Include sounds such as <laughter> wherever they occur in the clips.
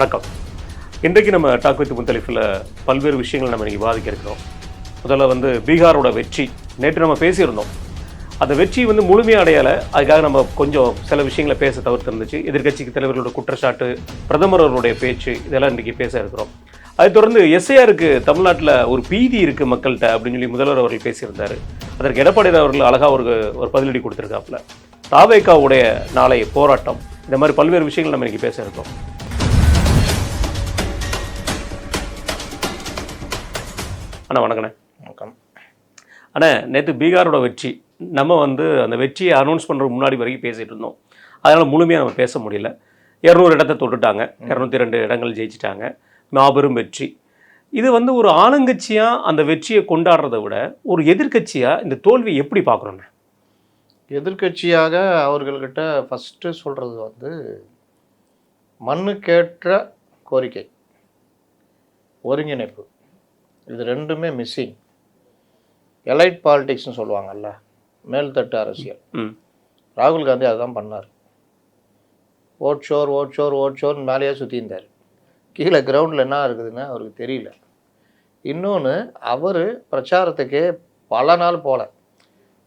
வணக்கம். இன்றைக்கு நம்ம டாக் வித் முத்தலிஃபில் பல்வேறு விஷயங்கள் நம்ம இன்னைக்கு பாதிக்க இருக்கிறோம். முதல்ல வந்து பீகாரோட வெற்றி. நேற்று நம்ம பேசியிருந்தோம். அந்த வெற்றி வந்து முழுமையாக அடையலை. அதுக்காக நம்ம கொஞ்சம் சில விஷயங்களை பேச தவிர்த்து இருந்துச்சு எதிர்க்கட்சி தலைவர்களோட குற்றச்சாட்டு பிரதமர் அவருடைய பேச்சு இதெல்லாம் இன்றைக்கி பேச இருக்கிறோம். அதை தொடர்ந்து எஸ்ஐஆருக்கு தமிழ்நாட்டில் ஒரு பீதி இருக்குது மக்கள்கிட்ட அப்படின்னு சொல்லி முதல்வர் அவர்கள் பேசியிருந்தார். அதற்கு எடப்பாடி அவர்கள் அழகாக ஒரு ஒரு பதிலடி கொடுத்துருக்காப்புல. தாவேக்காவுடைய நாளைய போராட்டம். இந்த மாதிரி பல்வேறு விஷயங்கள் நம்ம இன்னைக்கு பேச இருக்கோம் அண்ணா வணக்கண்ணே. வணக்கம். அண்ணா நேற்று பீகாரோட வெற்றி. நம்ம வந்து அந்த வெற்றியை அனௌன்ஸ் பண்ணுறதுக்கு முன்னாடி வரைக்கும் பேசிகிட்டு இருந்தோம். அதனால் முழுமையாக நம்ம பேச முடியல. இரநூறு இடத்த தொட்டுட்டாங்க. இரநூத்தி ரெண்டு இடங்கள் ஜெயிச்சிட்டாங்க. மாபெரும் வெற்றி. இது வந்து ஒரு ஆளுங்கட்சியாக அந்த வெற்றியை கொண்டாடுறதை விட ஒரு எதிர்க்கட்சியாக இந்த தோல்வி எப்படி பார்க்குறோண்ணே எதிர்க்கட்சியாக அவர்கள்கிட்ட ஃபஸ்ட்டு சொல்கிறது வந்து மண்ணுக்கேற்ற கோரிக்கை. ஒருங்கிணைப்பு. இது ரெண்டுமே மிஸ்ஸிங் எலைட் பாலிடிக்ஸ்னு சொல்லுவாங்கல்ல மேல்தட்டு அரசியல். ராகுல் காந்தி அதுதான் பண்ணார். Road show road show road ஷோர்னு மேலேயே சுற்றியிருந்தார் கீழே கிரவுண்டில் என்ன இருக்குதுன்னு அவருக்கு தெரியல. இன்னொன்று அவர் பிரச்சாரத்துக்கே பல நாள் போல.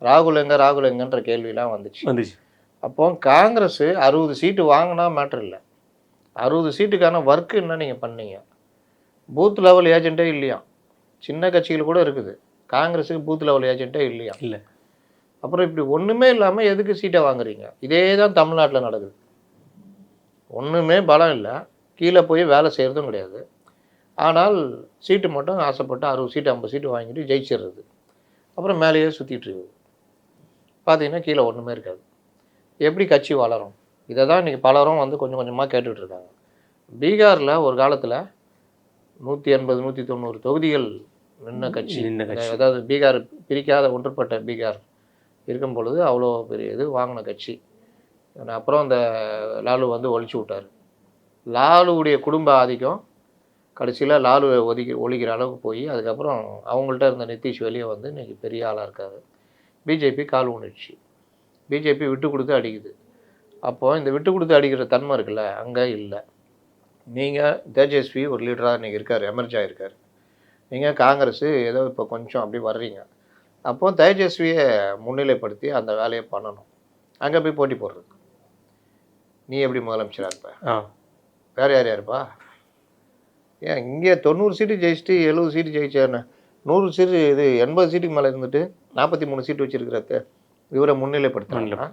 ராகுல் எங்க ராகுல் எங்கன்ற கேள்விலாம் வந்துச்சு. வந்துச்சு. அப்போ காங்கிரஸ் அறுபது சீட்டு வாங்கினா மேட்ரு இல்லை. அறுபது சீட்டுக்கான ஒர்க்கு என்ன நீங்கள் பண்ணீங்க? பூத் லெவல் ஏஜென்ட்டே இல்லையா? சின்ன கட்சிகள் கூட இருக்குது. காங்கிரஸுக்கு பூத் லெவல் ஏஜென்ட்டே இல்லையா? இல்லை. அப்புறம் இப்படி ஒன்றுமே இல்லாமல் எதுக்கு சீட்டை வாங்குறீங்க? இதே தான் தமிழ்நாட்டில் நடக்குது. ஒன்றுமே பலம் இல்லை. கீழே போய் வேலை செய்கிறதும் கிடையாது. ஆனால் சீட்டு மட்டும் ஆசைப்பட்டு அறுபது சீட்டு ஐம்பது சீட்டு வாங்கிட்டு ஜெயிச்சிடுறது. அப்புறம் மேலேயே சுற்றிட்டு இருக்குது. பார்த்தீங்கன்னா கீழே ஒன்றுமே இருக்காது. எப்படி கட்சி வளரும்? இதை தான் இன்றைக்கி பலரும் வந்து கொஞ்சம் கொஞ்சமாக கேட்டுட்டு இருக்காங்க. பீகாரில் ஒரு காலத்தில் நூற்றி எண்பது நூற்றி தொண்ணூறு தொகுதிகள் நின்ன கட்சி. நின்ன கட்சி. அதாவது பீகார் பிரிக்காத ஒன்றுபட்ட பீகார் இருக்கும் பொழுது அவ்வளோ பெரிய இது வாங்கின கட்சி. அப்புறம் அந்த லாலு வந்து ஒழிச்சு விட்டார். லாலுவுடைய குடும்ப ஆதிக்கம் கடைசியில் லாலு ஒதுக்கி ஒழிக்கிற அளவுக்கு போய் அதுக்கப்புறம் அவங்கள்ட்ட இருந்த நிதிஷ் வெளியே வந்து இன்னைக்கு பெரிய ஆளாக இருக்காரு. பிஜேபி கால் ஊனிடுச்சு. பிஜேபி விட்டு கொடுத்து அடிக்குது. அப்போது இந்த விட்டு கொடுத்து அடிக்கிற தன்மை இருக்குல்ல அங்கே இல்லை. நீங்கள் தேஜஸ்வி ஒரு லீடராக இன்றைக்கி இருக்கார் எமர்ஜ் ஆகிருக்கார் நீங்கள் காங்கிரஸ் ஏதோ இப்போ கொஞ்சம் அப்படி வர்றீங்க. அப்போ தேஜஸ்வியை முன்னிலைப்படுத்தி அந்த வேலையை பண்ணணும். அங்கே போய் போட்டி போடுறது. நீ எப்படி முதலமைச்சராக இருப்ப? வேறு யார் யாருப்பா? ஏன் இங்கே தொண்ணூறு சீட்டு ஜெயிச்சுட்டு எழுபது சீட்டு ஜெயிச்சேன்னு நூறு சீட்டு இது எண்பது சீட்டுக்கு மேலே இருந்துட்டு நாற்பத்தி மூணு சீட்டு வச்சிருக்கிறத இவரை முன்னிலைப்படுத்தினாங்கன்னா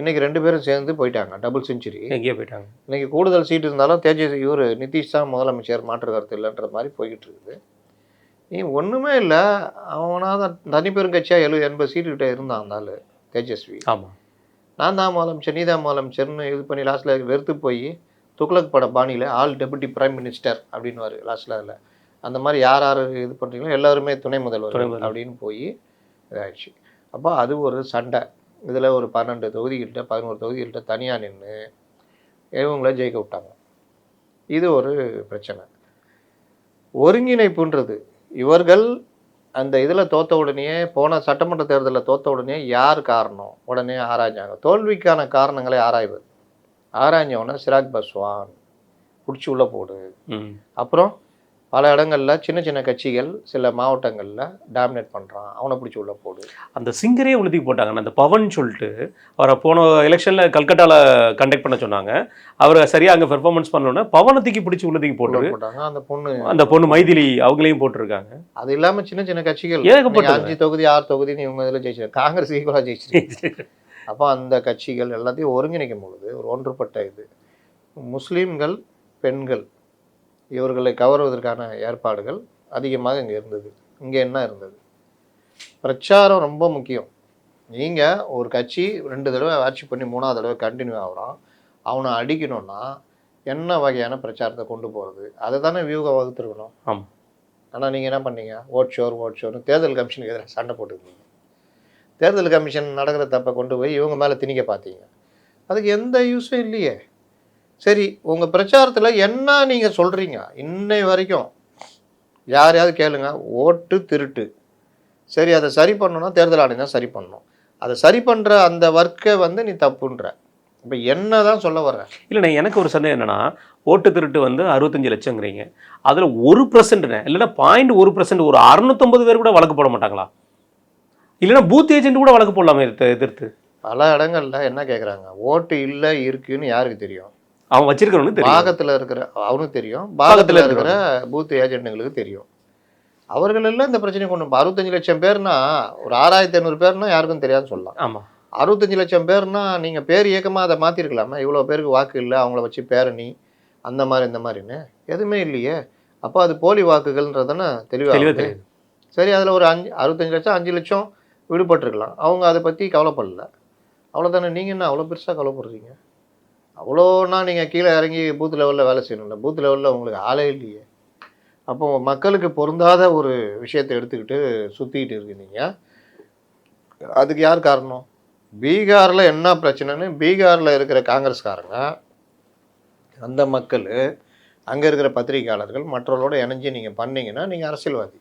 இன்னைக்கு ரெண்டு பேரும் சேர்ந்து போயிட்டாங்க. Double century. எங்கேயோ போயிட்டாங்க. இன்னைக்கு கூடுதல் சீட்டு இருந்தாலும் தேஜஸ் இவர் நிதிஷ் தான் முதலமைச்சர் மாற்று கருத்து இல்லைன்ற மாதிரி போய்கிட்டு இருக்குது. நீ ஒன்றுமே இல்லை. அவனாக தனி பெருங்கட்சியாக எழுபது எண்பது சீட்டு கிட்ட இருந்தான் அந்த ஆளு தேஜஸ்வி. ஆமாம் நான் தான் முதலமைச்சர் நீ தான் முதலமைச்சர்னு இது பண்ணி லாஸ்ட்டில் வெறுத்து போய் துக்ளக் பட பாணியில் ஆல் டெபுட்டி பிரைம் மினிஸ்டர் அப்படின்னுவார் லாஸ்ட்டில் அதில். அந்த மாதிரி யார் யார் இது பண்ணுறீங்களோ எல்லாருமே துணை முதல்வர் துணை முதல்வர். அப்படின்னு போய் இதாகிடுச்சு அப்போ அது ஒரு சண்டை. இதில் ஒரு பன்னெண்டு தொகுதிகள்கிட்ட பதினோரு தொகுதிகள்கிட்ட தனியாக நின்று இவங்கள ஜெயிக்க விட்டாங்க. இது ஒரு பிரச்சனை. ஒருங்கிணைப்புன்றது இவர்கள் அந்த இதில் தோத்த உடனே போன சட்டமன்ற தேர்தலில் தோத்த உடனே யார் காரணம்? உடனே ஆராய்ஞ்சாங்க. தோல்விக்கான காரணங்களை ஆராய்வது ஆராய்ஞ்ச உடனே சிராக் பஸ்வான் பிடிச்சி உள்ள போடு. அப்புறம் பல இடங்கள்ல சின்ன சின்ன கட்சிகள் சில மாவட்டங்களில் டாமினேட் பண்ணுறான் அவனை பிடிச்சி உள்ள போடு. அந்த சிங்கரே உழுதி போட்டாங்க. அந்த பவன் சொல்லிட்டு அவரை போன எலெக்ஷனில் கல்கட்டாவில் கண்டக்ட் பண்ண சொன்னாங்க. அவர் சரியாக அங்கே பெர்ஃபார்மன்ஸ் பண்ணோன்னே பவனத்துக்கு பிடிச்சி உள்ளதுக்கு உள்ள போட்டு போட்டாங்க. அந்த பொண்ணு அந்த பொண்ணு மைதிலி அவங்களையும் போட்டிருக்காங்க. அது இல்லாம சின்ன சின்ன கட்சிகள். ஏகப்பட்டது. நீங்க அஞ்சு தொகுதி ஆறு தொகுதின்னு இவங்க இதில் ஜெயிச்சிருக்காங்க காங்கிரஸ் ஈக்குவலாக ஜெயிச்சிருக்கு <laughs> அப்போ அந்த கட்சிகள் எல்லாத்தையும் ஒருங்கிணைக்கும் பொழுது ஒரு ஒன்றுபட்ட இது. முஸ்லீம்கள் பெண்கள் இவர்களை கவர்வதற்கான ஏற்பாடுகள் அதிகமாக இங்கே இருந்தது. இங்கே என்ன இருந்தது? பிரச்சாரம் ரொம்ப முக்கியம். நீங்கள் ஒரு கட்சி ரெண்டு தடவை ஆட்சி பண்ணி மூணாவது தடவை கண்டினியூ ஆகுறான் அவனை அடிக்கணும்னா என்ன வகையான பிரச்சாரத்தை கொண்டு போகிறது அதை தானே வியூக வகுத்துருக்கணும். ஆமாம் ஆனால் நீங்கள் என்ன பண்ணீங்க? ஓட் ஷோர் ஓட் ஷோர்னு தேர்தல் கமிஷனுக்கு எதிராக சண்டை போட்டுருந்தீங்க தேர்தல் கமிஷன் நடக்கிற தப்பை கொண்டு போய் இவங்க மேலே திணிக்க பார்த்தீங்க. அதுக்கு எந்த யூஸும் இல்லையே. சரி உங்கள் பிரச்சாரத்தில் என்ன நீங்கள் சொல்கிறீங்க இன்னை வரைக்கும் யாரையாவது கேளுங்க. ஓட்டு திருட்டு. சரி அதை சரி பண்ணணும்னா தேர்தல் ஆணையம் தான் சரி பண்ணணும். அதை சரி பண்ணுற அந்த ஒர்க்கை வந்து நீ தப்புன்ற. இப்போ என்ன தான் சொல்ல வர்றேன் இல்லைண்ணே எனக்கு ஒரு சந்தேகம் என்னன்னா ஓட்டு திருட்டு வந்து அறுபத்தஞ்சு லட்சங்கிறீங்க. அதில் ஒரு பர்சன்ட்ண்ணே இல்லைன்னா பாயிண்ட் ஒரு பர்சன்ட் ஒரு அறுநூத்தொம்பது பேர் கூட வழக்கு போட மாட்டாங்களா? இல்லைன்னா பூத் ஏஜென்ட் கூட வழக்கு போடலாமே எதிர்த்து எதிர்த்து பல இடங்கள்ல என்ன கேட்குறாங்க ஓட்டு இல்லை இருக்குன்னு யாருக்கு தெரியும்? அவன் வச்சிருக்கிறவனு தெரியும். பாகத்தில் இருக்கிற அவனுக்கு தெரியும். பாகத்துல இருக்கிற பூத் ஏஜென்ட்டுங்களுக்கு தெரியும். அவர்கள் எல்லாம் இந்த பிரச்சனையை கொண்டு அறுபத்தஞ்சு லட்சம் பேர்னா ஒரு ஆறாயிரத்தி ஐநூறு பேர்னா யாருக்கும் தெரியாதுன்னு சொல்லலாம். ஆமாம் அறுபத்தஞ்சு லட்சம் பேர்னா நீங்கள் பேர் இயக்கமாக அதை மாற்றிருக்கலாமா இவ்வளோ பேருக்கு வாக்கு இல்லை அவங்கள வச்சு பேரணி அந்த மாதிரி இந்த மாதிரின்னு. எதுவுமே இல்லையே. அப்போ அது போலி வாக்குகள்ன்றதானே தெளிவாக சரி அதில் ஒரு அஞ்சு அறுபத்தஞ்சு லட்சம் அஞ்சு லட்சம் விடுபட்டிருக்கலாம். அவங்க அதை பற்றி கவலைப்படல. அவ்வளோதானே நீங்கள் என்ன அவ்வளோ பெருசாக கவலைப்படுறீங்க? அவ்வளோன்னா நீங்கள் கீழே இறங்கி பூத் லெவலில் வேலை செய்யணும்ல. பூத் லெவலில் உங்களுக்கு ஆளே இல்லையே. அப்போ மக்களுக்கு பொருந்தாத ஒரு விஷயத்தை எடுத்துக்கிட்டு சுற்றிக்கிட்டு இருக்கீங்க. அதுக்கு யார் காரணம்? பீகாரில் என்ன பிரச்சனைன்னு பீகாரில் இருக்கிற காங்கிரஸ்காரங்க அந்த மக்கள் அங்கே இருக்கிற பத்திரிகையாளர்கள் மற்றவர்களோட இணைஞ்சு நீங்கள் பண்ணீங்கன்னா நீங்கள் அரசியல்வாதி.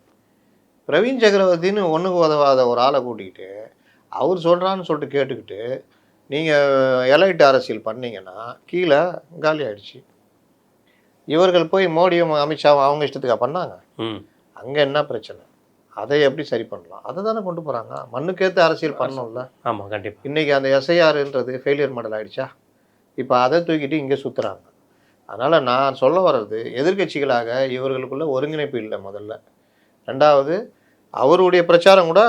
பிரவீன் சக்கரவர்த்தின்னு ஒன்றுக்கு உதவாத ஒரு ஆளை கூட்டிக்கிட்டு அவர் சொல்கிறான்னு சொல்லிட்டு கேட்டுக்கிட்டு நீங்கள் எலைட் அரசியல் பண்ணீங்கன்னா கீழே காலி ஆயிடுச்சு. இவர்கள் போய் மோடியும் அமித்ஷாவும் அவங்க இஷ்டத்துக்கா பண்ணாங்க. ம். அங்கே என்ன பிரச்சனை? அதை எப்படி சரி பண்ணலாம்? அதை தானே கொண்டு போகிறாங்க மண்ணுக்கேற்ற அரசியல் பண்ணணும்ல. ஆமாம் கண்டிப்பாக இன்றைக்கி அந்த எஸ்ஐஆர்ன்றது ஃபெயிலியர் மாடல் ஆயிடுச்சா? இப்போ அதை தூக்கிட்டு இங்கே சுற்றுறாங்க அதனால் நான் சொல்ல வர்றது எதிர்க்கட்சிகளாக இவர்களுக்குள்ள ஒருங்கிணைப்பு இல்லை முதல்ல. ரெண்டாவது அவருடைய பிரச்சாரம் கூட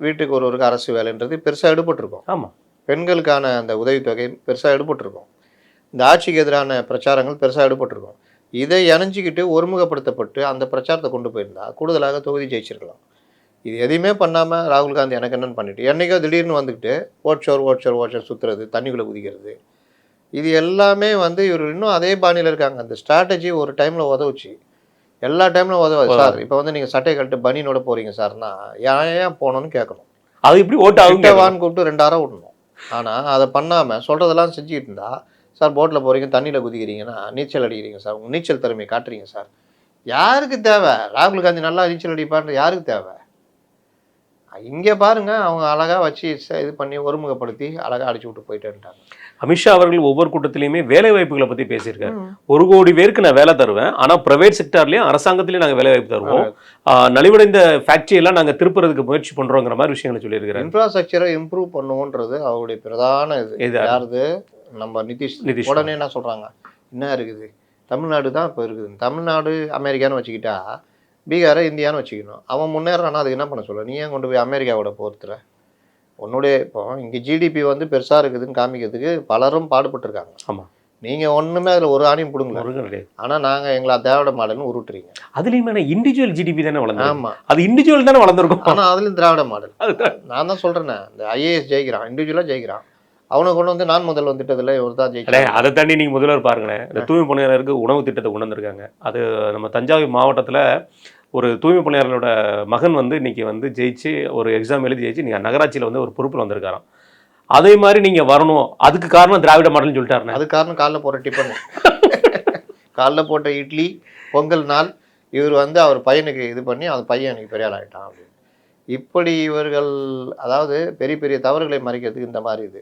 வீட்டுக்கு ஒருவருக்கு அரசு வேலைன்றது பெருசாக எடுபட்டிருக்கும். ஆமாம் பெண்களுக்கான அந்த உதவித்தொகை பெருசாக எடுபட்டிருக்கும். இந்த ஆட்சிக்கு எதிரான பிரச்சாரங்கள் பெருசாக எடுபட்டிருக்கும். இதை இணைஞ்சிக்கிட்டு ஒருமுகப்படுத்தப்பட்டு அந்த பிரச்சாரத்தை கொண்டு போயிருந்தா கூடுதலாக தொகுதி ஜெயிச்சிருக்கலாம். இது எதையுமே பண்ணாமல் ராகுல் காந்தி எனக்கு என்னன்னு பண்ணிட்டு என்னைக்கோ திடீர்னு வந்துக்கிட்டு ஓட்சோர் ஓட்சோர் ஓட்சோர் சுற்றுறது தண்ணிக்குள்ளே குதிக்கிறது. இது எல்லாமே வந்து இவர் இன்னும் அதே பாணியில் இருக்காங்க. அந்த ஸ்ட்ராட்டஜி ஒரு டைமில் உதவுச்சு. எல்லா டைம்ல உதவாது. சார் இப்போ வந்து நீங்கள் சட்டை கழட்டு பனியனோட போகிறீங்க சார்னா ஏன் ஏன் போகணும்னு கேட்கணும். அது எப்படி ஓட்டு ஆகும் கிட்டவான்னு கூப்பிட்டு ரெண்டாயிரம் விடணும் ஆனால் அதை பண்ணாமல் சொல்கிறதெல்லாம் செஞ்சுக்கிட்டு இருந்தா சார் போட்டில் போகிறீங்க தண்ணியில் குதிக்கிறீங்கன்னா நீச்சல் அடிக்கிறீங்க சார் உங்கள் நீச்சல் திறமையை காட்டுறீங்க சார். யாருக்கு தேவை? ராகுல் காந்தி நல்லா நீச்சல் அடிப்பான்ற யாருக்கு தேவை? இங்கே பாருங்க அவங்க அழகாக வச்சு இது பண்ணி ஒருமுகப்படுத்தி அழகாக அடிச்சு விட்டு போயிட்டேன்ட்டாங்க. அமித்ஷா அவர்கள் ஒவ்வொரு கூட்டத்திலையுமே வேலை வாய்ப்புகளை பற்றி பேசியிருக்காரு ஒரு கோடி பேருக்கு நான் வேலை தருவேன் ஆனால் பிரைவேட் செக்டார்லையும் அரசாங்கத்திலையும் நாங்கள் வேலை வாய்ப்பு தருவோம் நலிவடைந்த ஃபேக்டரி எல்லாம் நாங்கள் திருப்புறதுக்கு முயற்சி பண்றோங்கிற மாதிரி விஷயங்களை சொல்லியிருக்கிறாரு. இன்ஃப்ராஸ்ட்ரக்சரை இம்ப்ரூவ் பண்ணுவோன்றது அவருடைய பிரதான இது. இது யாருது? நம்ம நிதிஷ். நிதிஷ். உடனே என்ன சொல்கிறாங்க என்ன இருக்குது? தமிழ்நாடு தான் இப்போ இருக்குது. தமிழ்நாடு அமெரிக்கான்னு வச்சுக்கிட்டா பீகாரை இந்தியான்னு வச்சுக்கணும். அவன் முன்னேறானா அதுக்கு என்ன பண்ண சொல்ல நீ ஏன் கொண்டு போய் அமெரிக்காவோட போர்த்துற? உன்னுடைய இப்போ இங்கே ஜிடிபி வந்து பெருசாக இருக்குதுன்னு காமிக்கிறதுக்கு பலரும் பாடுபட்டிருக்காங்க. ஆமா. நீங்கள் ஒன்றுமே அதில் ஒரு ஆணையும் கிடையாது. ஆனால் நாங்கள் எங்களை திராவிட மாடல்னு உருட்டுறீங்க. அதுலயுமே இண்டிவிஜுவல் ஜிடிபி தானே வளர்ந்து ஆமாம் அது இண்டிவிஜுவல் தானே வளர்ந்துருக்கும். ஆனால் அதுலேயும் திராவிட மாடல். நான் தான் சொல்கிறேனே இந்த ஐஏஎஸ் ஜெயிக்கிறான் இண்டிவிஜுவலாக ஜெயிக்கிறான். அவனை கொண்டு வந்து நான் முதல் வந்துட்டதில்ல இவர் தான் அடே ஜெயிக்கிறான் அதை தாண்டி நீங்கள் முதல்வர் பாருங்களேன் இந்த தூய்மை பணியாளருக்கு உணவு திட்டத்தை கொண்டு வந்திருக்காங்க. அது நம்ம தஞ்சாவூர் மாவட்டத்தில் ஒரு தூய்மை பணியாளரோட மகன் வந்து இன்றைக்கி வந்து ஜெயிச்சு ஒரு எக்ஸாம் எழுதி ஜெயிச்சு நீங்கள் நகராட்சியில் வந்து ஒரு பொறுப்பில் வந்திருக்காராம். அதே மாதிரி நீங்கள் வரணும். அதுக்கு காரணம் திராவிட மாடல்னு சொல்லிட்டாருண்ணே அது காரணம் காலைல போகிற டிஃபன். காலைல போட்ட இட்லி பொங்கல் நாள் இவர் வந்து அவர் பையனுக்கு இது பண்ணி அந்த பையன் எனக்கு பெரிய ஆள் ஆகிட்டான் அப்படின்னு. இப்படி இவர்கள் அதாவது பெரிய பெரிய தவறுகளை மறைக்கிறதுக்கு இந்த மாதிரி இது.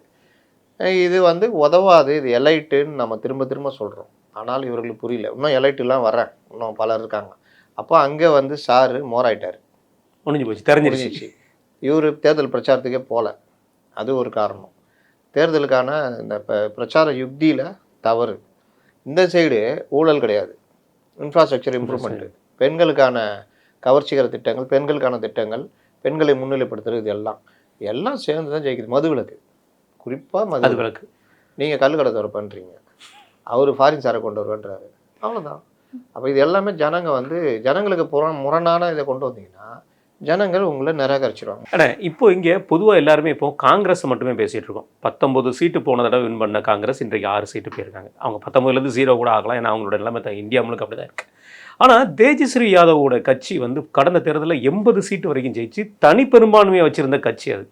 இது வந்து உதவாது. இது எலைட்டுன்னு நம்ம திரும்ப திரும்ப சொல்கிறோம் ஆனால் இவர்களுக்கு புரியல. இன்னும் எலைட்டுலாம் வரேன் இன்னும் பலர் இருக்காங்க. அப்போ அங்கே வந்து சாரு மோராயிட்டார். முடிஞ்சு போச்சு தெரிஞ்சிருச்சு. இவர் தேர்தல் பிரச்சாரத்துக்கே போகல அது ஒரு காரணம். தேர்தலுக்கான இந்த ப- பிரச்சார யுக்தியில் தவறு. இந்த சைடு ஊழல் கிடையாது. இன்ஃப்ராஸ்ட்ரக்சர் இம்ப்ரூவ்மெண்ட் பெண்களுக்கான கவர்ச்சிகர திட்டங்கள் பெண்களுக்கான திட்டங்கள் பெண்களை முன்னிலைப்படுத்துறது எல்லாம் எல்லாம் சேர்ந்து தான் ஜெயிக்குது மதுவிலக்கு குறிப்பாக மது அது விளக்கு. நீங்கள் கல்லுக்கடை தவிர பண்ணுறீங்க அவர் ஃபாரின் சாரை கொண்டு வருவேன்றாரு. அவ்வளோதான் அப்போ இது எல்லாமே ஜனங்க வந்து ஜனங்களுக்கு புற முரணான இதை கொண்டு வந்தீங்கன்னா ஜனங்கள் உங்களை நிராகரிச்சிருவாங்க. அண்ணே இப்போ இங்கே பொதுவாக எல்லாருமே இப்போ காங்கிரஸ் மட்டுமே பேசிகிட்டு இருக்கோம். பத்தொம்பது சீட்டு போன தடவை வின் பண்ண காங்கிரஸ் இன்றைக்கு ஆறு சீட்டு போயிருக்காங்க. அவங்க பத்தொம்பதுலேருந்து ஜீரோ கூட ஆகலாம் ஏன்னா அவங்களோட நிலைமை தான் இந்தியா முழுக்க அப்படி தான் இருக்குது ஆனால் தேஜஸ்ரீ யாதவோட கட்சி வந்து கடந்த தேர்தலில் எண்பது சீட்டு வரைக்கும் ஜெயிச்சு தனிப்பெரும்பான்மையை வச்சுருந்த கட்சி அது.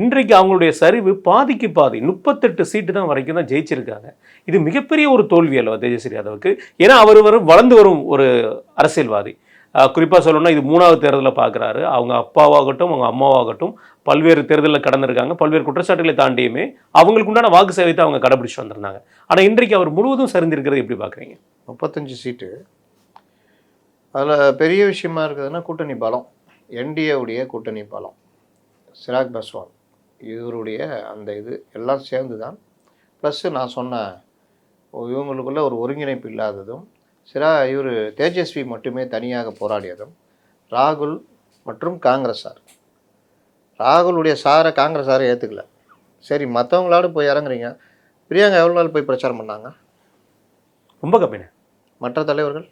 இன்றைக்கு அவங்களுடைய சரிவு பாதிக்கு பாதி முப்பத்தெட்டு சீட்டு தான் வரைக்கும் தான் ஜெயிச்சிருக்காங்க. இது மிகப்பெரிய ஒரு தோல்வி அல்லவா தேஜஸ்ரீ யாதவுக்கு? ஏன்னா அவர் வரும் வளர்ந்து வரும் ஒரு அரசியல்வாதி. குறிப்பாக சொல்லணும்னா இது மூணாவது தேர்தலில் பார்க்குறாரு அவங்க அப்பாவாகட்டும் அவங்க அம்மாவாகட்டும் பல்வேறு தேர்தலில் கடந்திருக்காங்க. பல்வேறு குற்றச்சாட்டுகளை தாண்டியுமே அவங்களுக்கு உண்டான வாக்கு சேவைத்தை அவங்க கடைபிடிச்சு வந்திருந்தாங்க. ஆனால் இன்றைக்கு அவர் முழுவதும் சரிந்திருக்கிறது எப்படி பார்க்குறீங்க முப்பத்தஞ்சு சீட்டு அதில் பெரிய விஷயமா இருக்குதுன்னா கூட்டணி பலம். என்டிஏவுடைய கூட்டணி பலம். சிராக் பஸ்வான். இவருடைய அந்த இது எல்லாம் சேர்ந்து தான் ப்ளஸ்ஸு நான் சொன்ன இவங்களுக்குள்ள ஒரு ஒருங்கிணைப்பு இல்லாததும் சிரா இவர் தேஜஸ்வி மட்டுமே தனியாக போராடியதும் ராகுல் மற்றும் காங்கிரஸார். ராகுலுடைய சாரை காங்கிரஸாரை ஏற்றுக்கல சரி மற்றவங்களோட போய் இறங்குறீங்க. பிரியங்கா எவ்வளோ நாள் போய் பிரச்சாரம் பண்ணாங்க? ரொம்ப கம்மிண்ணே. மற்ற தலைவர்கள்?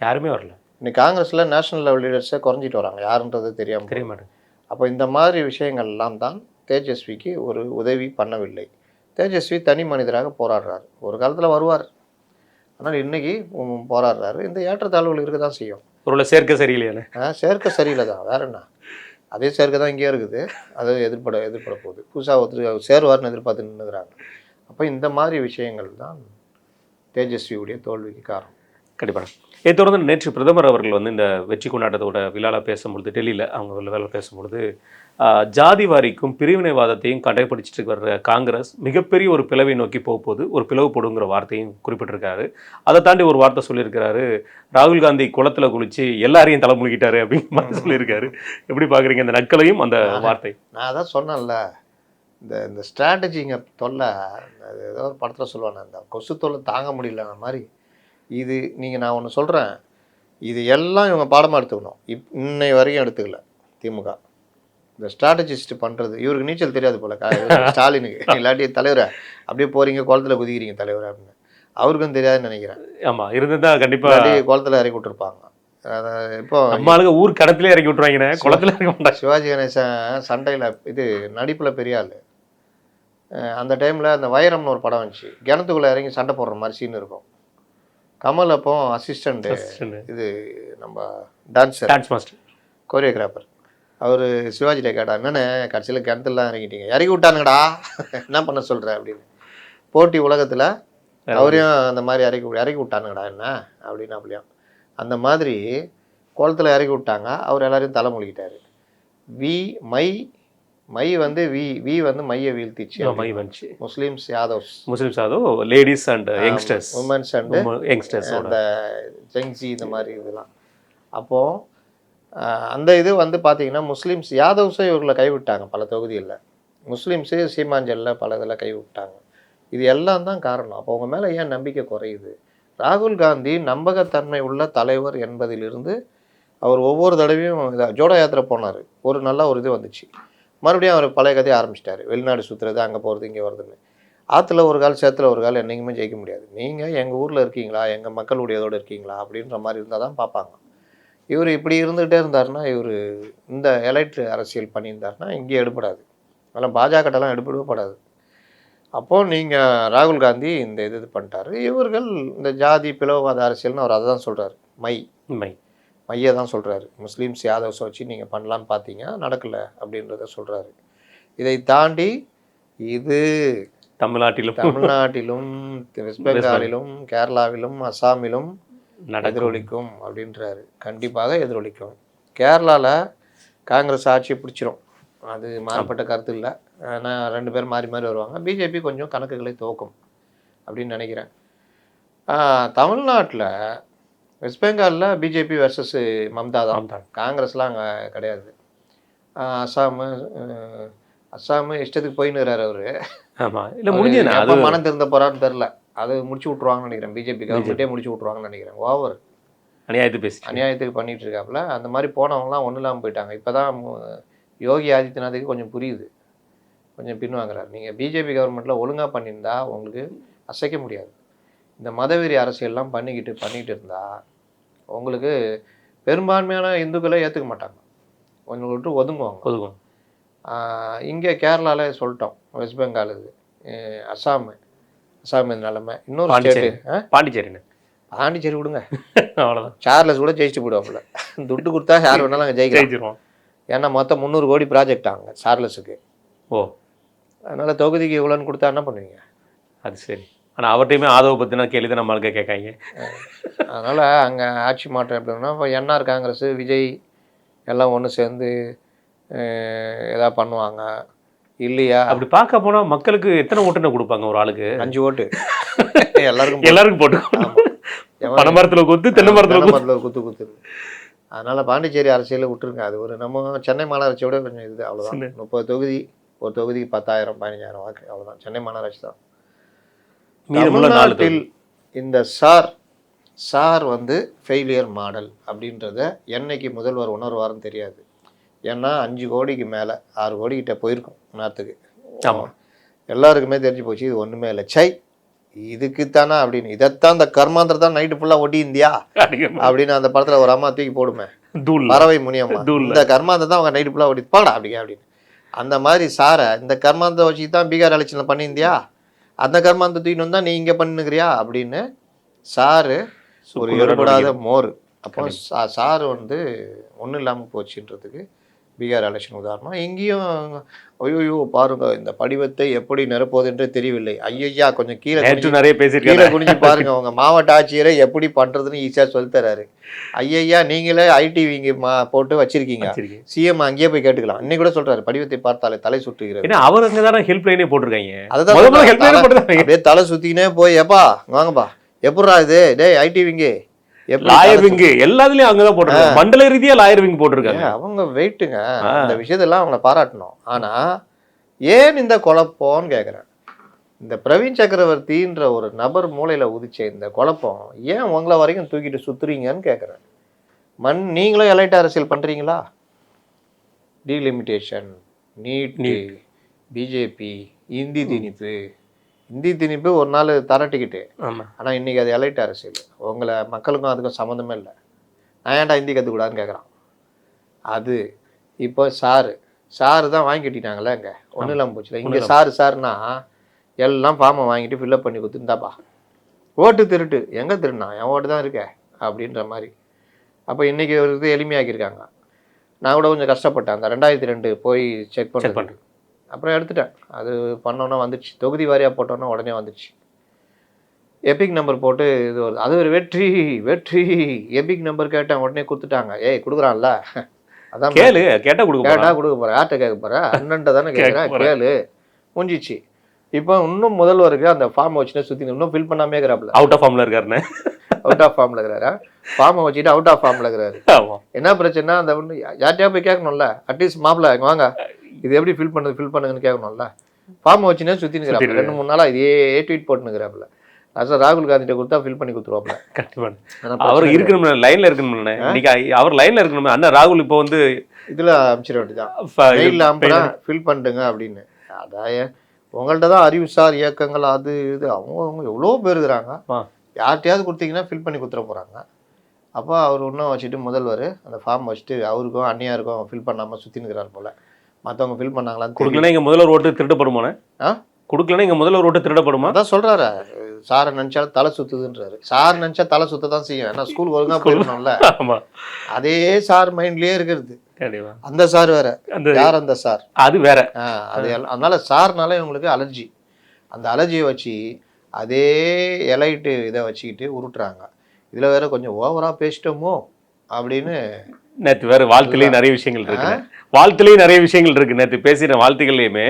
யாருமே வரல. இன்னைக்கு காங்கிரஸில் நேஷனல் லெவல் லீடர்ஸே குறைஞ்சிட்டு வராங்க. யாருன்றது தெரியாமல் தெரிய மாட்டேங்குது. அப்போ இந்த மாதிரி விஷயங்கள் எல்லாம் தான் தேஜஸ்விக்கு ஒரு உதவி பண்ணவில்லை. தேஜஸ்வி தனி மனிதராக போராடுறாரு. ஒரு காலத்தில் வருவார். ஆனால் இன்னைக்கு உம், போராடுறாரு. இந்த ஏற்றத்தாழ்வுகள் இருக்க தான் செய்யும் ஒருவேளை சேர்க்க சரியில்லையானே? ஆ, சேர்க்க சரியில்லை தான் வேற என்ன? அதே சேர்க்க தான் இங்கேயே இருக்குது. அது எதிர்பட எதிர்பட போகுது. புதுசாக ஒருத்தர் சேருவார்னு எதிர்பார்த்து நின்றுக்கிறாங்க அப்போ இந்த மாதிரி விஷயங்கள் தான் தேஜஸ்வியுடைய தோல்விக்கு காரணம். கண்டிப்பாக. இதை தொடர்ந்து நேற்று பிரதமர் அவர்கள் வந்து இந்த வெற்றி கொண்டாட்டத்தோட விழாவில் பேசும்பொழுது டெல்லியில் அவங்க வேலை பேசும்பொழுது ஜாதி வாரிக்கும் பிரிவினைவாதத்தையும் கடைபிடிச்சிட்டு வர்ற காங்கிரஸ் மிகப்பெரிய ஒரு பிளவை நோக்கி போக போகுது. ஒரு பிளவு போடுங்கிற வார்த்தையும் குறிப்பிட்டிருக்காரு. அதை தாண்டி ஒரு வார்த்தை சொல்லியிருக்கிறாரு ராகுல் காந்தி குளத்துல குளிச்சு எல்லாரையும் தலைமுழுகிட்டாரு அப்படிங்கிற மாதிரி சொல்லியிருக்காரு. எப்படி பார்க்குறீங்க அந்த நக்கலையும் அந்த வார்த்தை? நான் அதான் சொன்னேன்ல இந்த இந்த ஸ்ட்ராட்டஜிங்க தொல்லை ஏதோ ஒரு படத்தில் சொல்லுவானே அந்த கொசு தொல்லை தாங்க முடியலன்ற மாதிரி. இது நீங்கள் நான் ஒன்று சொல்கிறேன் இது எல்லாம் இவங்க பாடமாக எடுத்துக்கணும். இப் இன்னை வரைக்கும் எடுத்துக்கல திமுக. இந்த ஸ்ட்ராட்டஜிஸ்ட் பண்ணுறது இவருக்கு நீச்சல் தெரியாது போல <laughs> ஸ்டாலினுக்கு. இல்லாட்டி தலைவரை அப்படியே போகிறீங்க குளத்துல குதிக்கிறீங்க தலைவர் அப்படின்னு. அவருக்கும் தெரியாதுன்னு நினைக்கிறேன். ஆமா இருந்திருந்தா கண்டிப்பா இல்லாட்டி குளத்துல இறக்கி விட்டுருப்பாங்க. இப்போ நம்ம ஆளுங்க ஊர் கடத்திலே இறக்கி விட்டுருவாங்கண்ணே குளத்துல இறக்க மாட்டாங்க சிவாஜி கணேசன் சண்டையில் இது நடிப்பில் பெரிய ஆள். அந்த டைமில் அந்த வைரம்னு ஒரு படம் வந்துச்சு. கிணத்துக்குள்ளே இறங்கி சண்டை போடுற மாதிரி சீன் இருக்கும். கமல் அப்போ அசிஸ்டண்ட்டு இது நம்ம டான்ஸர் டான்ஸ் மாஸ்டர் கோரியோகிராஃபர் அவர் சிவாஜிட்ட கேட்டா என்னண்ணே கடைசியில் கிணத்துலாம் இறங்கிட்டீங்க. இறக்கி விட்டானுங்கடா. என்ன பண்ண சொல்கிற அப்படின்னு. போட்டி உலகத்தில் அவரையும் அந்த மாதிரி இறக்கி இறக்கி விட்டானுங்கடா என்ன? அப்படின்னு அப்படியும் அந்த மாதிரி குளத்துல இறக்கி விட்டாங்க. அவர் எல்லாரையும் தலை முழுகிட்டாரு. வி மை மை வந்து வி வி வந்து மைய வீழ்த்திச்சு மை வந்துச்சு. முஸ்லிம்ஸ் யாதவ்ஸ். முஸ்லிம்ஸ் அதுவும் ladies and youngsters womens and யங்ஸ்டர்ஸோட அந்த ஜெங்ஸி இந்த மாதிரி இதெல்லாம். அப்போது அந்த இது வந்து பார்த்தீங்கன்னா முஸ்லீம்ஸ் யாதவ்ஸும் இவர்களை கைவிட்டாங்க பல தொகுதிகளில். முஸ்லீம்ஸு சீமாஞ்சலில் பல இதில் கைவிட்டாங்க. இது எல்லாம் தான் காரணம். அப்போ உங்கள் மேலே ஏன் நம்பிக்கை குறையுது? ராகுல் காந்தி நம்பகத்தன்மை உள்ள தலைவர் என்பதிலிருந்து அவர் ஒவ்வொரு தடவையும் ஜோடோ யாத்திரை போனார். ஒரு நல்ல ஒரு இது வந்துச்சு. மறுபடியும் அவர் பழைய கதையை ஆரம்பிச்சிட்டாரு. வெளிநாடு சுற்றுறது அங்கே போகிறது இங்கே வருதுன்னு ஆற்றுல ஒரு கால் சேத்துல ஒரு கால் என்றைக்குமே ஜெயிக்க முடியாது. நீங்கள் எங்கள் ஊரில் இருக்கீங்களா? எங்கள் மக்களுடையதோடு இருக்கீங்களா? அப்படின்ற மாதிரி இருந்தால் தான் பார்ப்பாங்க. இவர் இப்படி இருந்துகிட்டே இருந்தாருன்னா இவர் இந்த எலைட் அரசியல் பண்ணியிருந்தாருன்னா இங்கே எடுபடாது. அதெல்லாம் பாஜகட்டெல்லாம் எடுபடப்படாது அப்போது நீங்கள் ராகுல் காந்தி இந்த இது இது பண்ணிட்டாரு. இவர்கள் இந்த ஜாதி பிளவுவாத அரசியல்னு அவர் அதை தான் சொல்கிறார் மை. மை. மைய தான் சொல்கிறாரு முஸ்லீம்ஸ் யாதவ்ஸை வச்சு நீங்கள் பண்ணலான்னு பார்த்தீங்க நடக்கலை அப்படின்றத சொல்கிறாரு இதை தாண்டி இது தமிழ்நாட்டிலும் தமிழ்நாட்டிலும் வெஸ்ட் பெங்காலிலும் கேரளாவிலும் அசாமிலும் எதிரொலிக்கும் அப்படின்றாரு. கண்டிப்பாக எதிரொலிக்கும். கேரளாவில் காங்கிரஸ் ஆட்சி பிடிச்சிரும். அது மாறப்பட்ட கருத்து இல்லை. ஆனால் ரெண்டு பேரும் மாறி மாறி வருவாங்க. பிஜேபி கொஞ்சம் கணக்குகளை துவக்கும் அப்படின்னு நினைக்கிறேன். தமிழ்நாட்டில் வெஸ்ட் பெங்காலில் பிஜேபி வர்சஸ் மம்தா தான். ஆமாம். காங்கிரஸ்லாம் அங்கே கிடையாது. அஸ்ஸாமு அஸ்ஸாமு இஷ்டத்துக்கு போயின்னுறாரு அவரு. ஆமா. இல்ல முடிஞ்சதுண்ணே அது மனம் திருந்த போறான்னு தெரில அது முடிச்சு விட்ருவாங்கன்னு நினைக்கிறேன். பிஜேபி கவர்மெண்ட்டே முடிச்சு விட்ருவாங்கன்னு நினைக்கிறேன். ஓவர். அநியாயத்தை பேசி அநியாயத்துக்கு பண்ணிட்டு இருக்காப்புல அந்த மாதிரி போனவங்கலாம் ஒன்றும் இல்லாமல் போயிட்டாங்க. இப்போ தான் யோகி ஆதித்யநாத்துக்கு கொஞ்சம் புரியுது. கொஞ்சம் பின்வாங்குறாரு. நீங்கள் பிஜேபி கவர்மெண்ட்டில் ஒழுங்காக பண்ணியிருந்தா உங்களுக்கு அசைக்க முடியாது. இந்த மதவெறி அரசியல்லாம் பண்ணிக்கிட்டு பண்ணிக்கிட்டு இருந்தா உங்களுக்கு பெரும்பான்மையான இந்துக்களை ஏற்றுக்க மாட்டாங்க. கொஞ்சம் விட்டு ஒதுங்குவாங்க. ஒதுக்கும் இங்கே கேரளாவில் சொல்லிட்டோம். வெஸ்ட் பெங்கால் இது. அஸ்ஸாம் அஸ்ஸாம் நிலமை. இன்னொரு பாண்டிச்சேரி. ஸ்டேட்டு பாண்டிச்சேரிண்ணே பாண்டிச்சேரி விடுங்க. <laughs> அவ்வளவுதான். சார்லஸ் கூட ஜெயிச்சுட்டு போயிடுவாப்புல. துட்டு கொடுத்தா யார் வேணாலும் அங்கே ஜெயிக்கலாம். ஜெயிச்சிருவோம். ஏன்னா மொத்தம் முந்நூறு கோடி ப்ராஜெக்ட் ஆங்க சார்லஸுக்கு ஓ. அதனால் தொகுதிக்கு இவ்வளோன்னு கொடுத்தா என்ன பண்ணுவீங்க? அது சரி. ஆனா அவர்கிட்டயுமே ஆதவ பத்தின கேள்வி தான் நம்மளுக்கு கேட்காங்க. அதனால் அங்கே ஆட்சி மாற்றம் எப்படின்னா இப்போ என்ஆர் காங்கிரஸ் விஜய் எல்லாம் ஒன்று சேர்ந்து எதாவது பண்ணுவாங்க. இல்லையா? அப்படி பார்க்க போனா மக்களுக்கு எத்தனை ஓட்டுன்னு கொடுப்பாங்க ஒரு ஆளுக்கு? அஞ்சு ஓட்டு. எல்லாருக்கும் <laughs> எல்லாருக்கும் போட்டு. பனை மரத்துல கொத்து தென்னை மரத்துல மரத்துல குத்து குத்து. அதனால பாண்டிச்சேரி அரசியலில் விட்டுருங்க. அது ஒரு நம்ம சென்னை மாநகராட்சியோட கொஞ்சம் இது அவ்வளோதான். முப்பது தொகுதி ஒரு தொகுதிக்கு பத்தாயிரம் பதினஞ்சாயிரம் வாக்கு அவ்வளோதான் சென்னை மாநகராட்சி தான். தமிழ்நாட்டில் இந்த சார் சார் வந்து ஃபெயிலியர் மாடல் அப்படின்றத என்னைக்கு முதல்வர் உணர்வாருன்னு தெரியாது. ஏன்னா அஞ்சு கோடிக்கு மேலே ஆறு கோடி கிட்ட போயிருக்கும் நேரத்துக்கு ஆமா. எல்லாருக்குமே தெரிஞ்சு போச்சு இது ஒன்றுமே இல்லை. சை இதுக்கு தானே அப்படின்னு. இதைத்தான் இந்த கர்மாந்திரம் தான் நைட்டு ஃபுல்லாக ஒட்டி இந்தியா. அப்படின்னு அந்த படத்துல ஒரு அம்மா தூக்கி போடுமே. தூள். பறவை முனியம்மா. இந்த கர்மாந்தம் தான் அவங்க நைட்டு ஃபுல்லாக ஓடி பாடா அப்படிங்க அப்படின்னு. அந்த மாதிரி சாரை இந்த கர்மாந்தத்தை வச்சு தான் பீகார் எலெக்ஷனில் பண்ணியிருந்தியா? அந்த கர்மாந்தத்தை தூக்கிட்டு வந்தா நீ இங்கே பண்ணுகிறியா அப்படின்னு சாரு ஒரு எடுபடாத மோர். அப்போ சா- சாரு வந்து ஒன்றும் இல்லாமல் போச்சுன்றதுக்கு பீகார் எலெக்ஷன் உதாரணம். எங்கேயும் ஐயோ பாருங்க இந்த படிவத்தை எப்படி நிரப்புவது என்று தெரியவில்லை. ஐயையா கொஞ்சம் கீழே நிறைய பேசியிருக்காரு குனிஞ்சு பாருங்க உங்க மாவட்ட ஆட்சியரை எப்படி பண்றதுன்னு ஈஸியா சொல்லி தராரு ஐயையா நீங்களே ஐடி விங்க மா போட்டு வச்சிருக்கீங்க. சிஎம் அங்கேயே போய் கேட்டுக்கலாம். இன்னைக்கு கூட சொல்றாரு படிவத்தை பார்த்தாலே தலை சுற்றுகிறது ஏன்னா அவர் அங்கதானே ஹெல்ப் லைனே போட்டிருக்காங்க. அதுதான் அப்படியே தலை சுத்திக்கினே போய் எப்பா வாங்கப்பா. எப்பட்றா இது? டேய் ஐடி விங்க எப்படி லாயர் தலை விங் எல்லாத்துலயும் அங்கதான் போட்டிருக்காங்க. மண்டல ரீதியா லாயர் விங் போட்டிருக்காங்க. அவங்க வெயிட்டுங்க இந்த விஷயத்தெல்லாம் அவங்கள பாராட்டணும். ஆனா ஏன் இந்த குழப்பம்னு கேக்குறேன். இந்த பிரவீன் சக்கரவர்த்தின்ற ஒரு நபர் மூளையில உதிச்ச இந்த குழப்பம் ஏன் உங்களை வரைக்கும் தூக்கிட்டு சுத்துறீங்கன்னு கேக்குறேன். மண் நீங்களும் எலைட் அரசியல் பண்றீங்களா? டீலிமிட்டேஷன் நீட் பிஜேபி இந்தி திணிப்பு இந்தி திணிப்பு ஒரு நாள் தர டிக்கெட்டு ஆமா. ஆனா இன்னைக்கு அது எலைட் அரசியல். உங்களை மக்களுக்கும் அதுக்கும் சம்மந்தமே இல்லை. நான் ஏன்டா ஹிந்தி கற்றுக்கூடாதுன்னு கேட்குறான் அது இப்போ சாரு சாரு தான் வாங்கி கட்டிட்டாங்களே இங்கே ஒன்றும் இல்லாமல் போச்சுல இங்கே சாரு சாருனா எல்லாம் ஃபார்மை வாங்கிட்டு ஃபில்அப் பண்ணி கொடுத்துருந்தாப்பா. ஓட்டு திருட்டு. எங்கே திருடினா? என் ஓட்டு தான் இருக்க அப்படின்ற மாதிரி. அப்போ இன்றைக்கி ஒரு இது எளிமையாக்கியிருக்காங்க. நான் கூட கொஞ்சம் கஷ்டப்பட்டேன். அந்த ரெண்டாயிரத்தி ரெண்டு போய் செக் செக் பண்ண பண்ணு அப்புறம் எடுத்துட்டேன். அது பண்ணோன்னே வந்துடுச்சு. தொகுதி வாரியாக போட்டோன்னே உடனே வந்துடுச்சு. எபிக் நம்பர் போட்டு இது வருது. அது ஒரு வெற்றி வெற்றி. எபிக் நம்பர் கேட்டேன். உடனே கொடுத்துட்டாங்க. ஏய் கொடுக்குறான்ல. அதான் கேளு. கேட்டா கொடுக்க கேட்டா போறான். கொடுக்க போறேன் யார்கிட்ட கேட்க போறேன் அண்ணன்ட்ட தானே கேட்க கேட்குறேன். கேளு. முடிஞ்சிச்சு. இப்போ இன்னும் முதல்வருக்கு அந்த ஃபார்ம் வச்சுன்னு சுற்றி இன்னும் ஃபில் பண்ணாமே இருக்கிறாப்புல. அவுட் ஆஃப் ஃபார்ம்ல இருக்காருன்னு. அவுட் ஆஃப் ஃபார்ம்ல இருக்கிறாரா? ஃபார்மை வச்சுட்டு அவுட் ஆஃப் ஃபார்ம்ல இருக்கிறாரு. என்ன பிரச்சனை அந்த யார்கிட்டயா போய் கேட்கணும்ல. அட்லீஸ்ட் மாப்பிள்ள வாங்க. இது எப்படி ஃபில் பண்ணுது ஃபில் பண்ணுங்கன்னு கேட்கணும்ல. ஃபார்ம் வச்சுனே சுற்றி நிற்கிறாப்புல ரெண்டு மூணு நாளா இதே ட்வீட் போட்டு நிற்கிறாப்புல அதான் ராகுல் காந்திட்ட கொடுத்தா ஃபில் பண்ணி கொடுத்துருவாப்புல. கண்டிப்பா. ஆனா அவர் பிரச்சனை இருக்கணும் லைன்ல இருக்கணும் இன்னைக்கு அவர் லைன்ல இருக்கணும் அண்ணன் ராகுல் இப்போ வந்து இதுல அமைச்சிட வேண்டியதான் அனுப்புனா ஃபில் பண்ணிட்டுங்க அப்படின்னு. அதான் ஏன்? உங்கள்ட்ட தான் அறிவுசார் இயக்கங்கள் அது இது. அவங்க அவங்க எவ்வளோ பேர் இருக்கிறாங்க. யார்கிட்டயாவது கொடுத்தீங்கன்னா ஃபில் பண்ணி கொடுத்துட போகிறாங்க அப்போ அவர் இன்னும் வச்சுட்டு முதல்வர் அந்த ஃபார்ம் வச்சுட்டு அவருக்கும் அண்ணியாருக்கும் ஃபில் பண்ணாமல் சுற்றினுக்கிறார் போல. மற்றவங்க ஃபில் பண்ணாங்களான்னு கொடுக்கலன்னா இங்க முதல்வர் ஓட்டு திருடப்படுமானே ஆ? கொடுக்கலன்னா இங்க முதல்வர் ஓட்டு திருடப்படுமா? அதான் சொல்றாரு. சாரை நினைச்சா தலை சுத்துதுன்றாரு. சார் நினைச்சா தலை சுத்த தான் செய்யும். ஏன்னா ஸ்கூல் ஒழுங்கா போயிருக்கணும்ல ஆமா. அதே சார் மைண்ட்லயே இருக்கிறது. அந்த சார் வேற. அந்த யார் அந்த சார்? அது வேற. ஆ, அது அதனால சார்னால இவங்களுக்கு அலர்ஜி அந்த அலர்ஜியை வச்சு அதே எலைட்டு இதை வச்சுக்கிட்டு உருட்டுறாங்க. இதுல வேற கொஞ்சம் ஓவரா பேசிட்டோமோ அப்படின்னு நேத்து வேற வாழ்த்துலயும் நிறைய விஷயங்கள் இருக்கு வாழ்த்துலயும் நிறைய விஷயங்கள் இருக்கு. நேத்து பேசின வாழ்த்துக்கள்லயுமே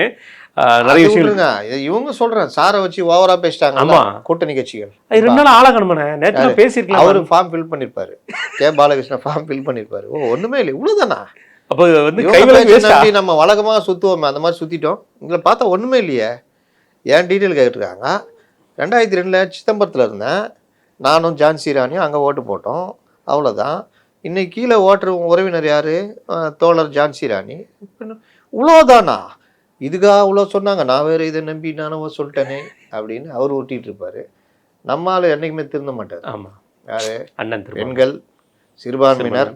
ஆஹ், நிறைய விஷயங்கள் இவங்க சொல்றேன். சாரை வச்சு ஓவரா பேசிட்டாங்க ஆமா. கூட்டணி கட்சிகள். ரெண்டு நாள் ஆளாகணுமாண்ணே. நேற்று பேசியிருக்கலாம் அவரு ஃபார்ம் ஃபில் பண்ணிருப்பாரு. கே. பாலகிருஷ்ணன் ஃபார்ம் ஃபில் பண்ணிருப்பாரு. ஓ ஒண்ணுமே இல்லை. இவ்வளவுதானா? அப்ப வந்து இவங்க கைவில பேச்சை வேஸ்டா நம்பி நம்ம வழக்கமா சுத்துவோமே. அந்த மாதிரி சுத்திட்டோம். இங்களை பார்த்தா ஒண்ணுமே இல்லையே. ஏன் டீட்டெயில் கேட்டிருக்காங்க? ரெண்டாயிரத்தி ரெண்டுல சிதம்பரத்துல இருந்தேன். நானும் ஜான்சி ராணியும் அங்க ஓட்டு போட்டோம். அவ்வளவுதான். இன்னைக்கு கீழே ஓட்டுற உறவினர் யாரு? தோழர் ஜான்சி ராணி. இவ்வளோதானா இதுக்கா அவ்வளோ சொன்னாங்க. நான் வேற இதை நம்பி நானும் சொல்லிட்டேனே அப்படின்னு அவர் ஊட்டிட்டு இருப்பாரு. நம்மால என்னைக்குமே திருந்த மாட்டார். ஆமா. யாரு? அண்ணன் பெண்கள் சிறுபான்மையினர்.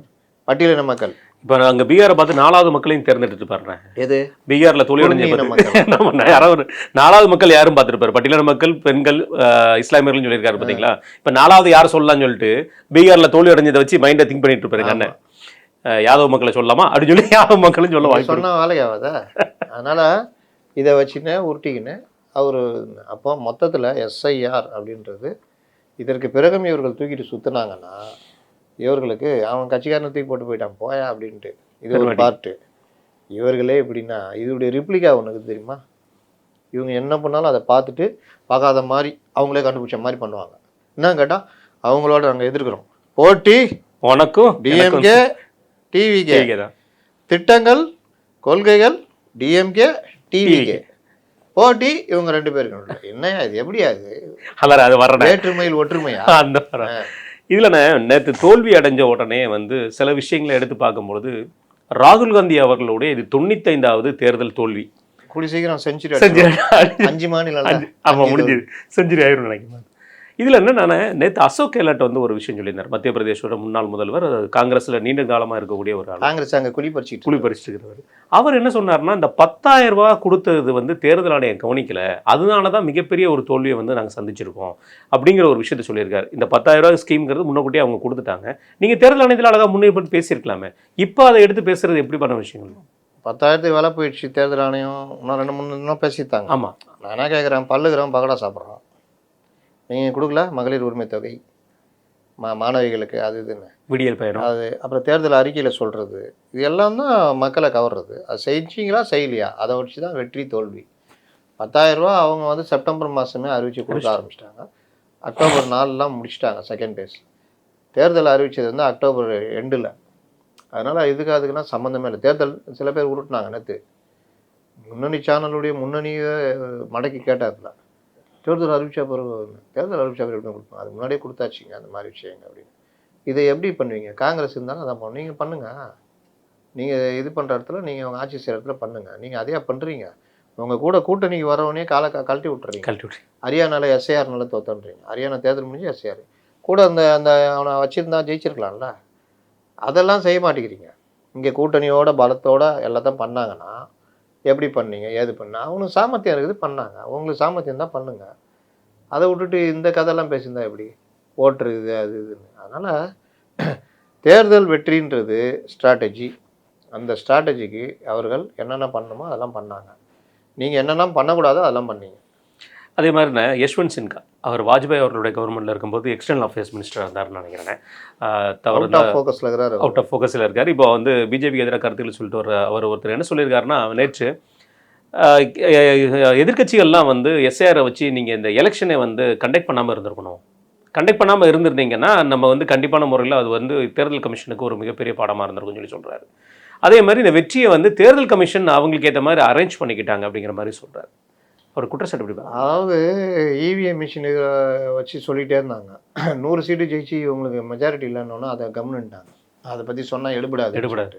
பட்டியலின மக்கள். இப்ப நான் அங்க பீகாரை பார்த்து நாலாவது மக்களையும் தேர்ந்தெடுத்து பாருறேன் எது? பீகார்ல தொழிலடைஞ்ச <laughs> நம்ம யாராவது நாலாவது மக்கள் யாரும் பார்த்திருப்பாரு? பட்டியலின மக்கள் பெண்கள் ஆஹ், இஸ்லாமியர்கள் சொல்லியிருக்காரு பாத்தீங்களா? இப்ப நாலாவது யார் சொல்லலாம்னு சொல்லிட்டு பீகார்ல தோல்வி அடைஞ்சதை வச்சு மைண்டை திங்க் பண்ணிட்டு இருப்பாரு அண்ணன் யாதவ மக்களை சொல்லலாமா? அப்படின்னு சொல்லி யாதவ மக்களும் சொல்ல வாய்ப்பு இருக்கு. சொன்ன வேலைக்கு ஆகாத. அதனால இதை வச்சுன்னு உருட்டிக்கின்னு அவர் அப்போ மொத்தத்தில் எஸ்ஐஆர் அப்படின்றது இதற்கு பிறகும் இவர்கள் தூக்கிட்டு சுற்றுனாங்கன்னா இவர்களுக்கு அவன் கட்சிக்காரனை தூக்கி போட்டு போயிட்டான் போயா அப்படின்ட்டு. இது ஒரு. பார்ட்டு இவர்களே எப்படின்னா இதோடைய ரிப்ளிகா உனக்கு தெரியுமா? இவங்க என்ன பண்ணாலும் அதை பார்த்துட்டு பார்க்காத மாதிரி அவங்களே கண்டுபிடிச்ச மாதிரி பண்ணுவாங்க. என்ன கேட்டால் அவங்களோட நாங்கள் எதிர்க்கிறோம். போட்டி! உனக்கும் டிஎம்கே டிவிகே திட்டங்கள் கொள்கைகள் டிஎம்கே டிவிகே போட்டி இவங்க ரெண்டு பேருக்கு. என்னய்யா இது? எப்படியா இது? அது வர்றேன். வேற்றுமையில் ஒற்றுமையா? அந்த. இதுல நான் நேத்து தோல்வி அடைஞ்ச உடனே வந்து சில விஷயங்களை எடுத்து பார்க்கும்பொழுது ராகுல் காந்தி அவர்களுடைய இது தொண்ணூத்தைந்தாவது தேர்தல் தோல்வி. கூடி சீக்கிரம் செஞ்சுரி செஞ்சுரி அஞ்சு மாநிலம் ஆமா முடிஞ்சது. செஞ்சுரி ஆயிரும் நினைக்கிறேன். இதுல என்ன நான் நேத்து அசோக் கெலாட் வந்து ஒரு விஷயம் சொல்லியிருந்தார். மத்திய பிரதேசோட முன்னாள் முதல்வர் காங்கிரஸ்ல நீண்ட காலமா இருக்கக்கூடிய ஒரு ஆள். காங்கிரஸ் அங்க குழி பறிச்சிட்டு புலி பறிச்சிருக்கிறவர். அவர் என்ன சொன்னார்னா இந்த பத்தாயிரம் ரூபாய் கொடுத்தது வந்து தேர்தல் ஆணையம் கவனிக்கல. அதனால தான் மிகப்பெரிய ஒரு தோல்வியை வந்து நாங்கள் சந்திச்சிருக்கோம். அப்படிங்கிற ஒரு விஷயத்த சொல்லியிருக்காரு. இந்த பத்தாயிரம் ரூபாய் ஸ்கீம்ங்கிறது முன்னக்கூட்டியே அவங்க கொடுத்துட்டாங்க. நீங்க தேர்தல் ஆணையத்தில் அழகாக முன்னேற்பட்டு பேசியிருக்கலாமே. இப்போ அதை எடுத்து பேசுறது எப்படி பண்ண விஷயங்கள்? பத்தாயிரத்துக்கு வேலை போயிடுச்சு தேர்தல் ஆணையம். இன்னும் ரெண்டு மூணு இன்னும் பேசித்தாங்க ஆமா. நான் என்ன கேட்குறேன் பல்லுக்கிறோம் பகடா சாப்பிட்றோம் நீங்கள் கொடுக்கல? மகளிர் உரிமை தொகை. மா மாணவிகளுக்கு அது இதுன்னு. விடியல் பயணம். அது அப்புறம் தேர்தல் அறிக்கையில் சொல்கிறது இது எல்லாம் தான் மக்களை கவர்றது. அது செஞ்சீங்களா செய்யலையா? அதை வச்சு தான் வெற்றி தோல்வி. பத்தாயிரம் ரூபா அவங்க வந்து செப்டம்பர் மாதமே அறிவிச்சு கொடுக்க ஆரம்பிச்சிட்டாங்க. அக்டோபர் நாலுலாம் முடிச்சிட்டாங்க செகண்ட் டேஸ் தேர்தல் அறிவிச்சது வந்து அக்டோபர் எண்டில் அதனால் இதுக்கு அதுக்கெல்லாம் சம்மந்தமே இல்லை. தேர்தல் சில பேர் உருட்டுனாங்க நேற்று முன்னணி சேனலுடைய முன்னணியை மடக்கி கேட்டார்ல. தேர்தல் அறிவிச்சா பிறகு தேர்தல் அறிவிச்சா பிறகு எப்படி கொடுப்போம் அது முன்னாடியே கொடுத்தாச்சுங்க அந்த மாதிரி விஷயங்க அப்படின்னு. இதை எப்படி பண்ணுவீங்க? காங்கிரஸ் இருந்தாலும் அதான் பண்ணும். நீங்கள் பண்ணுங்கள் நீங்கள் இது பண்ணுற இடத்துல நீங்கள் உங்கள் ஆட்சி செய்கிற இடத்துல பண்ணுங்கள் நீங்கள் அதையா பண்ணுறீங்க உங்கள் கூட கூட்டணிக்கு வரவனே காலை கழட்டி விட்டுறீங்க. கழட்டி விட்டு ஹரியானாவில் எஸ்ஐஆர்னால தோத்தன்றீங்க ஹரியானா தேர்தல் முடிஞ்சு எஸ்ஐஆர் கூட அந்த அந்த அவனை வச்சுருந்தா ஜெயிச்சிருக்கலாம்ல. அதெல்லாம் செய்ய மாட்டேங்கிறீங்க. இங்கே கூட்டணியோட பலத்தோட எல்லாத்தையும் பண்ணாங்கன்னா எப்படி பண்ணீங்க? ஏது பண்ண? அவங்களுக்கு சாமர்த்தியம் இருக்குது பண்ணாங்க. அவங்களுக்கு சாமர்த்தியம் தான் பண்ணுங்க. அதை விட்டுட்டு இந்த கதையெல்லாம் பேசியிருந்தா எப்படி? ஓட்டுரு இது அது இதுன்னு. அதனால் <clears throat> தேர்தல் வெற்றின்றது ஸ்ட்ராட்டஜி அந்த ஸ்ட்ராட்டஜிக்கு அவர்கள் என்னென்ன பண்ணணுமோ அதெல்லாம் பண்ணாங்க. நீங்கள் என்னென்ன பண்ணக்கூடாதோ அதெல்லாம் பண்ணீங்க. அதே மாதிரி யஷ்வந்த் சின்ஹா. அவர் வாஜ்பாய் அவர்களுடைய கவர்மெண்ட்ல இருக்கும்போது எக்ஸ்டர்னல் அஃபேர்ஸ் மினிஸ்டர் இருந்தாருன்னு நினைக்கிறேன். தவறு அவுட் ஆஃப் ஃபோக்கஸில் இருக்கிறாரு அவர். அவுட் ஆஃப் ஃபோக்கஸில் இருக்கார். இப்போ வந்து பிஜேபிக்கு எதிராக கருத்துக்கள் சொல்லிட்டு வர அவர் ஒருத்தர் என்ன சொல்லியிருக்காருன்னா நேற்று ஆஹ் எ- எதிர்க்கட்சிகள்லாம் வந்து எஸ்ஏஆரை வச்சு நீங்கள் இந்த எலெக்ஷனை வந்து கண்டக்ட் பண்ணாமல் இருந்திருக்கணும். கண்டக்ட் பண்ணாமல் இருந்திருந்தீங்கன்னா நம்ம வந்து கண்டிப்பான முறையில் அது வந்து தேர்தல் கமிஷனுக்கு ஒரு மிகப்பெரிய பாடமாக இருந்திருக்கும்னு சொல்லி சொல்கிறாரு அதே மாதிரி இந்த வெற்றியை வந்து தேர்தல் கமிஷன் அவங்களுக்கு ஏற்ற மாதிரி அரேஞ்ச் பண்ணிக்கிட்டாங்க அப்படிங்கிற மாதிரி சொல்கிறார் அவர் குற்றச்சாட்டு பாருங்க அதாவது இவிஎம் மிஷின் வச்சு சொல்லிகிட்டே இருந்தாங்க. <clears throat> நூறு சீட்டு ஜெயிச்சு உங்களுக்கு மெஜாரிட்டி இல்லைன்னொன்னா அதை கவர்மெண்ட்டாங்க அதை பற்றி சொன்னால் எடுபடாது. எடுபடாது.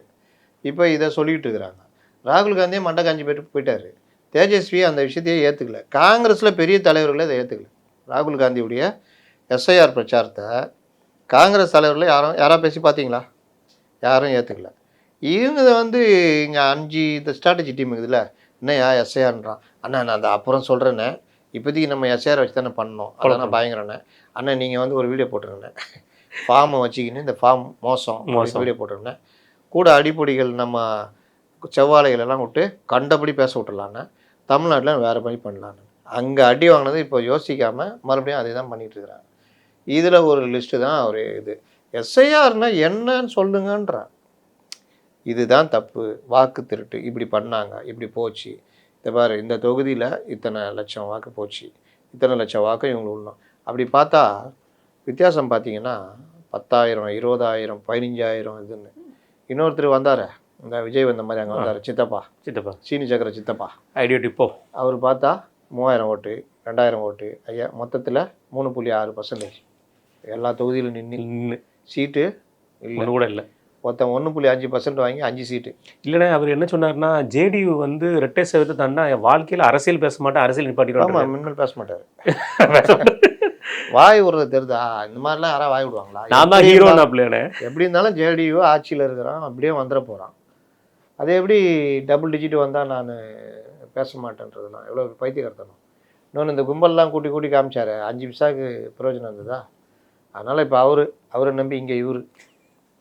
இப்போ இதை சொல்லிட்டு இருக்கிறாங்க. ராகுல் காந்தியே மண்டை காஞ்சி போயிட்டு போயிட்டாரு. தேஜஸ்வி அந்த விஷயத்தையே ஏற்றுக்கல காங்கிரஸில் பெரிய தலைவர்களே இதை ஏற்றுக்கல ராகுல் காந்தியுடைய எஸ்ஐஆர் பிரச்சாரத்தை காங்கிரஸ் தலைவர்கள் யாரும் யாரா பேசி பார்த்தீங்களா? யாரும் ஏற்றுக்கல இவங்க வந்து இங்கே அஞ்சு இந்த ஸ்ட்ராட்டஜி டீம் இருக்குதுல்ல. என்னையா எஸ்ஐஆர்ன்றான் அண்ணா நான் அந்த அப்புறம் சொல்கிறேண்ணே இப்போதைக்கு நம்ம எஸ்ஐஆர் வச்சு தானே பண்ணோம். அதான் நான் பயங்கரண்ணே. அண்ணா நீங்கள் வந்து ஒரு வீடியோ போட்டுருங்கண்ணே. ஃபார்மை வச்சுக்கின்னு இந்த ஃபார்ம் மோசம் மோசம். வீடியோ போட்டுருங்கண்ணே. கூட அடிப்பொடிகள் நம்ம செவ்வாழைகள் எல்லாம் விட்டு கண்டபடி பேச விட்டுலான்னு தமிழ்நாட்டில் வேறு மாதிரி பண்ணலான்னு அங்கே அடி வாங்கினது இப்போ யோசிக்காமல் மறுபடியும் அதே தான் பண்ணிட்டு இருக்கிறாங்க. இதில் ஒரு லிஸ்ட்டு தான் ஒரு இது. எஸ்ஐஆர்னா என்னன்னு சொல்லுங்கன்றான். இதுதான் தப்பு. வாக்கு திருட்டு. இப்படி பண்ணாங்க. இப்படி போச்சு. இந்த பாரு இந்த தொகுதியில் இத்தனை லட்சம் வாக்கு போச்சு. இத்தனை லட்சம் வாக்கு இவங்க உள்ளோம். அப்படி பார்த்தா வித்தியாசம் பார்த்தீங்கன்னா பத்தாயிரம் இருபதாயிரம் பதினஞ்சாயிரம் இதுன்னு. இன்னொருத்தர் வந்தார். இந்த விஜய் வந்த மாதிரி அங்கே வந்தார். சித்தப்பா. சித்தப்பா. சீனி சக்கர சித்தப்பா. ஐடியா டிப்போ அவர் பார்த்தா மூவாயிரம் ஓட்டு ரெண்டாயிரம் ஓட்டு. ஐயா மொத்தத்தில் மூணு புள்ளி ஆறு பர்சன்டேஜ் எல்லா தொகுதியிலும் நின்று நின்னு. சீட்டு இல்லை. கூட இல்லை. மொத்தம் ஒன்று புள்ளி அஞ்சு பர்சன்ட் வாங்கி அஞ்சு சீட்டு இல்லைண்ணே அவர் என்ன சொன்னார்னா ஜேடியு வந்து ரெட்டை சேவத்தை தாண்டா என் வாழ்க்கையில் அரசியல் பேச மாட்டேன் அரசியல் ஆமாம் நிப்பாட்டிடுவாங்க மின்னல் பேச மாட்டார். <laughs> வாய் விடுறது தெரியுதா இந்த மாதிரிலாம் யாராவது வாய் விடுவாங்களா? நான் தான் ஹீரோ எப்படி இருந்தாலும் ஜேடியு ஆட்சியில் இருக்கிறான் அப்படியே வந்துட போகிறான் அது எப்படி டபுள் டிஜிட் வந்தால் நான் பேச மாட்டேன்றதுலாம் எவ்வளோ பைத்தியக்காரத்தனம். இன்னொன்று இந்த கும்பல்லாம் கூட்டி கூட்டி காமிச்சாரு. அஞ்சு விசாக்கு பிரயோஜனம் இருந்ததா? அதனால் இப்போ அவரு அவரை நம்பி இங்கே இவரு.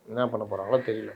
என்ன பண்ண போகிறாங்களோ தெரியல.